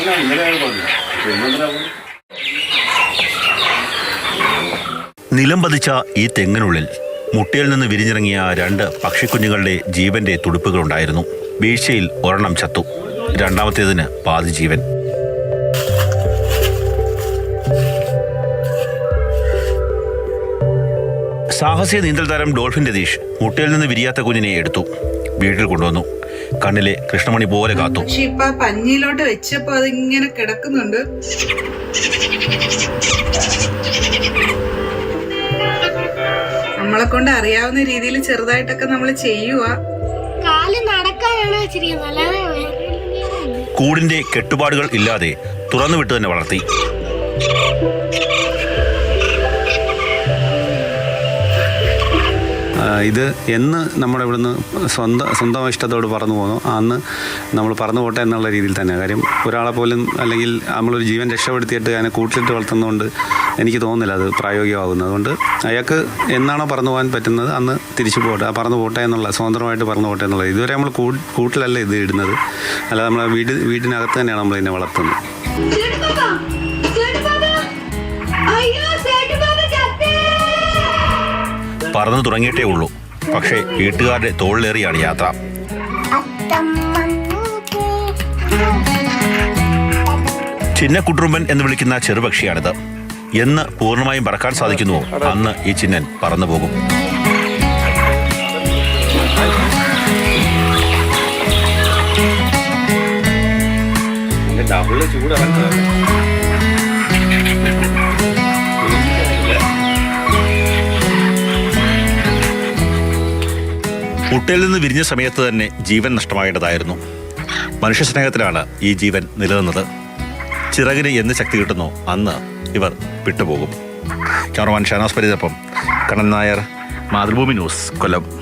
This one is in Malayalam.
പറഞ്ഞ ഇന്നലെ പറഞ്ഞു നിലം പതിച്ച ഈ തെങ്ങിനുള്ളിൽ മുട്ടയിൽ നിന്ന് വിരിഞ്ഞിറങ്ങിയ രണ്ട് പക്ഷിക്കുഞ്ഞുങ്ങളുടെ ജീവന്റെ തുടുപ്പുകളുണ്ടായിരുന്നു. വീഴ്ചയിൽ ഒരെണ്ണം ചത്തു. രണ്ടാമത്തേതിന് പാതി ജീവൻ. സാഹസിക നീന്തൽ താരം ഡോൾഫിൻ രതീഷ് മുട്ടയിൽ നിന്ന് വിരിയാത്ത കുഞ്ഞിനെ എടുത്തു. വീട്ടിൽ കൊണ്ടുവന്നു. കണ്ണിലെ കൃഷ്ണമണി പോലെ കാത്തു. പക്ഷെ ഇപ്പൊ ആ പഞ്ഞിയിലോട്ട് വെച്ചപ്പോ അതിങ്ങനെ കിടക്കുന്നുണ്ട്. നമ്മളെ കൊണ്ട് അറിയാവുന്ന രീതിയിൽ ചെറുതായിട്ടൊക്കെ നമ്മൾ ചെയ്യുക കാൽ നടക്കാനാണ് വെച്ചിരിക്കുന്നത് അല്ലാതെ വേറെ കൂടിന്റെ കെട്ടുപാടുകൾ ഇല്ലാതെ തുറന്നു വിട്ടു തന്നെ വളർത്തി. ഇത് എന്ന് നമ്മുടെ ഇവിടുന്ന് സ്വന്തം സ്വന്തം ഇഷ്ടത്തോട് പറന്നു പോകുന്നു അന്ന് നമ്മൾ പറന്നു പോട്ടെ എന്നുള്ള രീതിയിൽ തന്നെ. കാര്യം ഒരാളെ പോലും അല്ലെങ്കിൽ നമ്മളൊരു ജീവൻ രക്ഷപ്പെടുത്തിയിട്ട് അതിനെ കൂട്ടിലിട്ട് വളർത്തുന്നതുകൊണ്ട് എനിക്ക് തോന്നുന്നില്ല അത് പ്രായോഗികമാകുന്നത്. അതുകൊണ്ട് അയാൾക്ക് എന്നാണോ പറന്നു പോകാൻ പറ്റുന്നത് അന്ന് തിരിച്ചു പോട്ടെ ആ പറന്നു പോട്ടെ എന്നുള്ള സ്വതന്ത്രമായിട്ട് പറന്നു പോട്ടെ എന്നുള്ളത് ഇതുവരെ നമ്മൾ കൂട്ടിലല്ല ഇത് ഇടുന്നത്. അല്ലാതെ നമ്മളെ വീട് വീടിനകത്ത് തന്നെയാണ് നമ്മൾ ഇതിനെ വളർത്തുന്നത്. പറന്നു തുടങ്ങിയിട്ടേ ഉള്ളൂ. പക്ഷേ വീട്ടുകാരുടെ തോളിലേറിയാണ് യാത്ര. ചിന്ന കുട്ടുറുമ്പൻ എന്ന് വിളിക്കുന്ന ചെറുപക്ഷിയാണിത്. എന്ന് പൂർണമായും പറക്കാൻ സാധിക്കുന്നുവോ? അന്ന് ഈ ചിന്നൻ പറന്നു പോകും. ചൂടാണ്. മുട്ടയിൽ നിന്ന് വിരിഞ്ഞ സമയത്ത് തന്നെ ജീവൻ നഷ്ടമാകേണ്ടതായിരുന്നു മനുഷ്യ സ്നേഹത്തിലാണ് ഈ ജീവൻ നിലനിന്നത്. ചിറകിന് എന്ന് ശക്തി കിട്ടുന്നോ അന്ന് ഇവർ വിട്ടുപോകും. ക്യാമറമാൻ ഷാനാസ് പരിതപ്പം കണ്ണൻ നായർ മാതൃഭൂമി ന്യൂസ് കൊല്ലം.